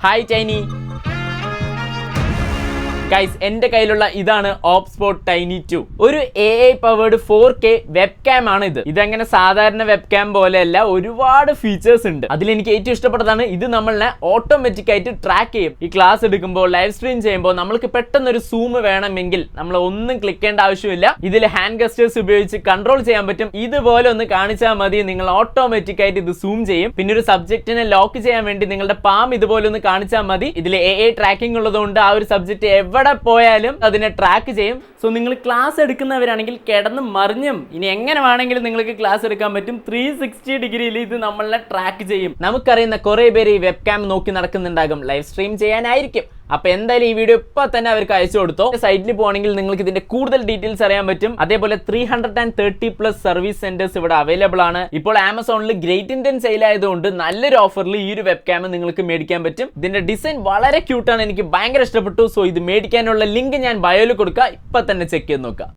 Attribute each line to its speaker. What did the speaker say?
Speaker 1: Hi, Jenny. Guys എന്റെ കയ്യിലുള്ള ഇതാണ് ഓപ്സ്പോട്ട് ടൈനി ടു ഒരു A I powered four K webcam ആണ് ഇത്. ഇതങ്ങനെ സാധാരണ വെബ് ക്യാം പോലെയല്ല ഒരുപാട് ഫീച്ചേഴ്സ് ഉണ്ട്. അതിൽ എനിക്ക് ഏറ്റവും ഇഷ്ടപ്പെട്ടതാണ് ഇത് നമ്മളെ ഓട്ടോമാറ്റിക് ആയിട്ട് ട്രാക്ക് ചെയ്യും. ഈ ക്ലാസ് എടുക്കുമ്പോൾ ലൈവ് സ്ട്രീം ചെയ്യുമ്പോൾ നമ്മൾക്ക് പെട്ടെന്ന് ഒരു സൂം വേണമെങ്കിൽ നമ്മൾ ഒന്നും ക്ലിക്ക് ചെയ്യേണ്ട ആവശ്യമില്ല. ഇതിൽ ഹാൻഡ് ഗസ്റ്റേഴ്സ് ഉപയോഗിച്ച് കൺട്രോൾ ചെയ്യാൻ പറ്റും. ഇതുപോലെ ഒന്ന് കാണിച്ചാൽ മതി നിങ്ങൾ ഓട്ടോമാറ്റിക് ആയിട്ട് ഇത് സൂം ചെയ്യും. പിന്നെ ഒരു സബ്ജക്റ്റിനെ ലോക്ക് ചെയ്യാൻ വേണ്ടി നിങ്ങളുടെ പാം ഇതുപോലെ ഒന്ന് കാണിച്ചാൽ മതി. ഇതിൽ എ ഐ ട്രാക്കിംഗ് ഉള്ളതുകൊണ്ട് ആ ഒരു സബ്ജക്റ്റ് എവിടെ പോയാലും അതിനെ ട്രാക്ക് ചെയ്യും. സോ നിങ്ങൾ ക്ലാസ് എടുക്കുന്നവരാണെങ്കിൽ കിടന്ന് മറിഞ്ഞും. ഇനി എങ്ങനെ വേണമെങ്കിലും നിങ്ങൾക്ക് ക്ലാസ് എടുക്കാൻ പറ്റും. ത്രീ സിക്സ്റ്റി ഡിഗ്രിയിൽ ഇത് നമ്മളെ ട്രാക്ക് ചെയ്യും. നമുക്കറിയുന്ന കുറേ പേര് ഈ വെബ് ക്യാം നോക്കി നടക്കുന്നുണ്ടാകും. Live stream ചെയ്യാനായിരിക്കും. അപ്പൊ എന്തായാലും ഈ വീഡിയോ ഇപ്പൊ തന്നെ അവർക്ക് അയച്ചു കൊടുത്തോ. സൈറ്റിൽ പോകണമെങ്കിൽ നിങ്ങൾക്ക് ഇതിന്റെ കൂടുതൽ ഡീറ്റെയിൽസ് അറിയാൻ പറ്റും. അതേപോലെ three hundred and thirty plus service centres ഇവിടെ അവൈലബിൾ ആണ്. ഇപ്പോൾ ആമസോണിൽ ഗ്രേറ്റ് ഇന്ത്യൻ സെയിൽ ആയതുകൊണ്ട് നല്ലൊരു ഓഫറിൽ ഈ ഒരു വെബ് ക്യാം നിങ്ങൾക്ക് മേടിക്കാൻ പറ്റും. ഇതിന്റെ ഡിസൈൻ വളരെ ക്യൂട്ടാണ് എനിക്ക് ഭയങ്കര ഇഷ്ടപ്പെട്ടു. സോ ഇത് മേടിക്കാനുള്ള ലിങ്ക് ഞാൻ ബയോയിൽ കൊടുക്കുക ഇപ്പൊ തന്നെ ചെക്ക് ചെയ്ത് നോക്കുക